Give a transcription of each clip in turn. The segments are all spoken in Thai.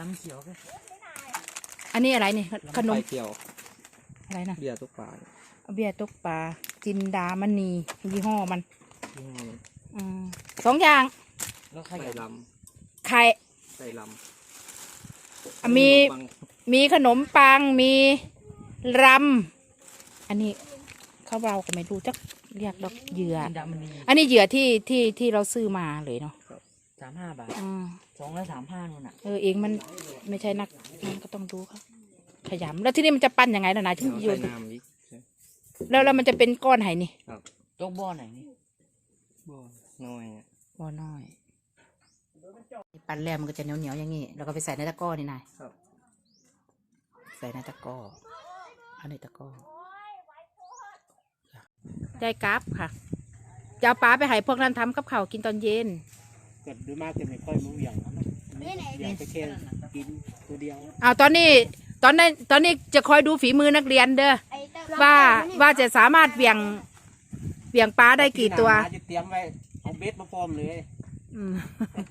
ลำเขียวก็อันนี้อะไรนี่ขนมไปเกี่ยวอะไรนะเบียร์ทุกป่าเนี่ยเบียร์ตกปลาจินดามณียี่ห้อมันยี่ห้อมันอืมสองอย่างแล้วขใส่ยับลไข่ำใส่ลำอะมีขนปังมีขนมปังมีรำอันนี้เขาเราก็ไม่รู้จักเรียกดอกเหยื่อจินดามันมีอันนี้เหยื่อที่ที่ที่เราซื้อมาเลยเนาะสามห้าบาทอืม สองร้อยสามห้านู่นน่ะเออเองมันไม่ใช่นักมันก็ต้องดูเขาขยำแล้วที่นี่มันจะปั้นยังไงล่ะนายที่เอาโยใส่นน้ำอีกแล้วแล้วมันจะเป็นก้อนไหนี่โจ๊กบ่อไหนนี่บ่น้อยอะบ่อน้อย ปั้นแล้วมันก็จะเหนียวเหนียวๆอย่างนี้แล้วก็ไปใส่ในตะกร้อนี่นายครับใส่ในตะกร้อเอาในตะกร้อได้กราฟค่ะจะเอาปลาไปให้พวกนั้นทำกับข้าวกินตอนเย็น เกิดด้วยมากจะไม่ค่อยมาเหวี่ยงนะเหวี่ยงไปแค่กินตัวเดียวเอาตอนนี้ตอนนี้ตอนนี้จะคอยดูฝีมือนักเรียนเด้อว่าว่าจะสามารถเบี่ยงเบี่ยงปลาได้กี่ตัวจะเตรียมไว้เอาเบสมาฟอร์มเลยอืม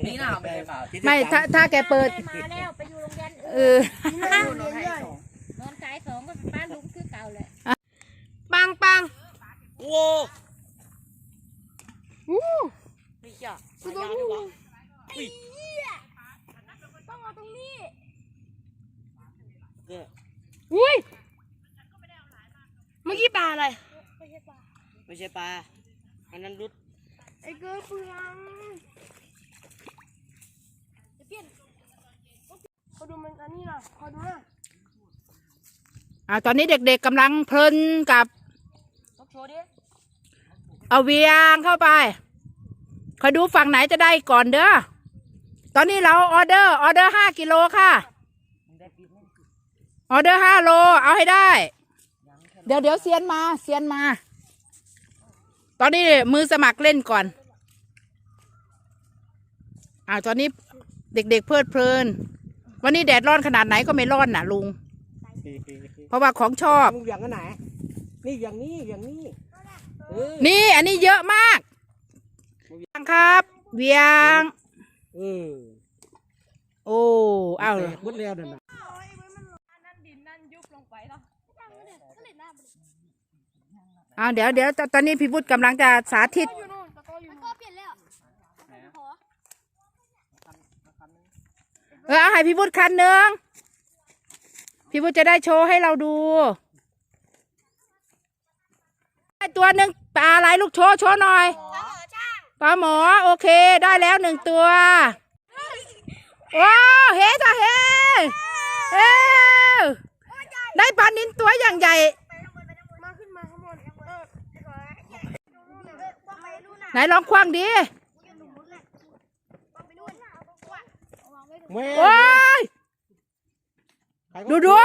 นี่น่าไปเปล่าไม่ถ้าถ้าแกเปิดมาแล้วไปอยู่โรงเรียนเออื่นอนอนสายสองก็บ้านลุงคือเก่าเลยปังปังโอ้ ไม่ยากมายาวดีวะต้องเอาตรงนี้เอออุ้ยเมื่อกี้ปลาอะไร ไม่ใช่ปลาอันนั้นรุด ไอ้เกลือเปลืองเปลี่ยนเขาดูมันอันนี้นะเขาดูนะอ่าตอนนี้เด็กๆกำลังเพลินกับต้องโชว์ดิเอาเวียงเข้าไป คอยดูฝั่งไหนจะได้ก่อนเด้อ ตอนนี้เราออเดอร์ออเดอร์ห้ากิโลค่ะ ออเดอร์ห้าโล เอาให้ได้ เดี๋ยวเดี๋ยวเซียนมาเซียนมา ตอนนี้มือสมัครเล่นก่อนอ่าตอนนี้เด็ก ๆ เพลิดเพลิน วันนี้แดดร้อนขนาดไหนก็ไม่ร้อนน่ะลุง เพราะว่าของชอบ มึงเหวี่ยงอันไหน นี่อย่างนี้อย่างนี้เออนี่อันนี้เยอะมาก ครับ เวียง เออ โอ้เอาแตกหมดแล้วนั่นน่ะนั่นดินนั่นยุบลงไปแล้วเอาเดี๋ยวเดี๋ยวตตอนนี้พี่พุทธกำลังจะสาธิตอยู่นู่นตะโกอยู่ตะโกเปลี่ยนแล้วขอเออเอาให้พี่พุทธคันหนึ่งพี่พุทธจะได้โชว์ให้เราดูได้ตัวหนึ่งปลาอะไรลูกโชว์โชว์หน่อย ปลาหมอโอเคได้แล้วหนึ่งตัวว้าวเฮ้จ้ะเฮ้เฮ้ได้ปลานินตัวอย่างใหญ่ ไหนลองคว้างดิโอ้ยดูดู